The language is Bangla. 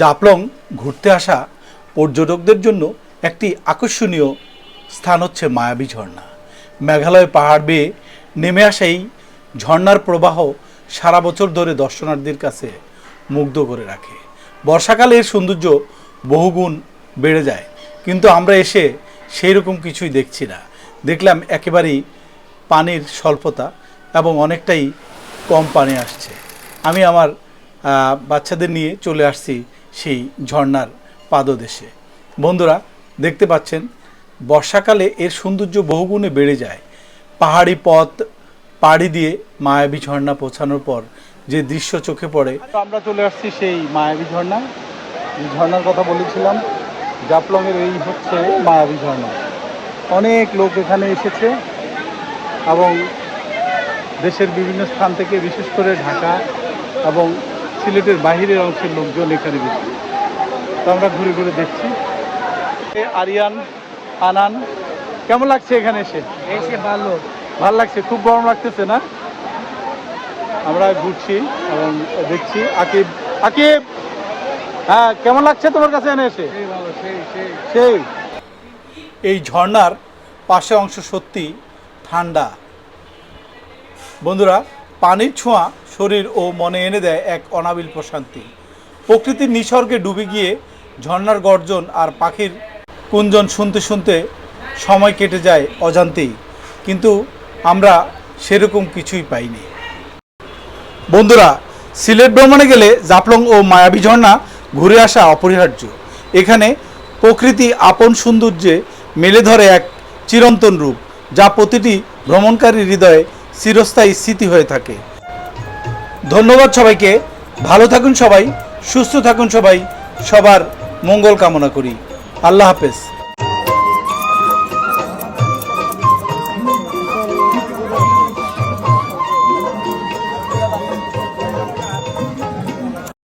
জাপলং ঘুরতে আসা পর্যটকদের জন্য একটি আকর্ষণীয় স্থান হচ্ছে মায়াবী ঝর্ণা। মেঘালয় পাহাড় বেয়ে নেমে আসা এই ঝর্ণার প্রবাহ সারা বছর ধরে দর্শনার্থীর কাছে মুগ্ধ করে রাখে। বর্ষাকালে এর সৌন্দর্য বহুগুণ বেড়ে যায়, কিন্তু আমরা এসে সেই রকম কিছুই দেখছি না। দেখলাম একেবারেই পানির স্বল্পতা এবং অনেকটাই কম পানি আসছে। আমি আমার বাচ্চাদের নিয়ে চলে আসছি সেই ঝর্ণার পাদদেশে। বন্ধুরা, দেখতে পাচ্ছেন, বর্ষাকালে এর সৌন্দর্য বহুগুণে বেড়ে যায়। পাহাড়ি পথ, পাড়ি দিয়ে মায়াবী ঝর্ণা পৌঁছানোর পর যে দৃশ্য চোখে পড়ে। আমরা চলে আসছি সেই মায়াবী ঝর্ণা। ঝর্ণার কথা বলেছিলাম জাপলংয়ের এই হচ্ছে মায়াবী ঝর্ণা। অনেক লোক এখানে এসেছে এবং দেশের বিভিন্ন স্থান থেকে, বিশেষ করে ঢাকা এবং সিলেটের বাহিরের অংশের লোকজন এখানে বেশি তো আমরা ঘুরে ঘুরে দেখছি। আরিয়ান আনান কেমন লাগছে এখানে এসে? এসে ভালো। ভালো লাগছে? খুব গরম লাগতেছে না? আমরা ঘুরছি এবং দেখছি আকিব। আকিব! হ্যাঁ কেমন লাগছে তোমার কাছে এনে এসে? সেই এই ঝর্ণার পাশে অংশ সত্যি ঠান্ডা। বন্ধুরা পানির ছোঁয়া শরীর ও মনে এনে দেয় এক অনাবিল প্রশান্তি। প্রকৃতির নিসর্গে ডুবে গিয়ে ঝর্ণার গর্জন আর পাখির কুঞ্জন শুনতে শুনতে সময় কেটে যায় অজান্তেই। কিন্তু আমরা সেরকম কিছুই পাইনি। বন্ধুরা, সিলেট ভ্রমণে গেলে জাফলং ও মায়াবী ঝর্ণা ঘুরে আসা অপরিহার্য। এখানে প্রকৃতি আপন সৌন্দর্যে মেলে ধরে এক চিরন্তন রূপ, যা প্রতিটি ভ্রমণকারী হৃদয়ে চিরস্থায়ী স্মৃতি হয়ে থাকে। ধন্যবাদ সবাইকে। ভালো থাকুন সবাই সুস্থ থাকুন সবাই। সবার মঙ্গল কামনা করি। আল্লাহ হাফেজ।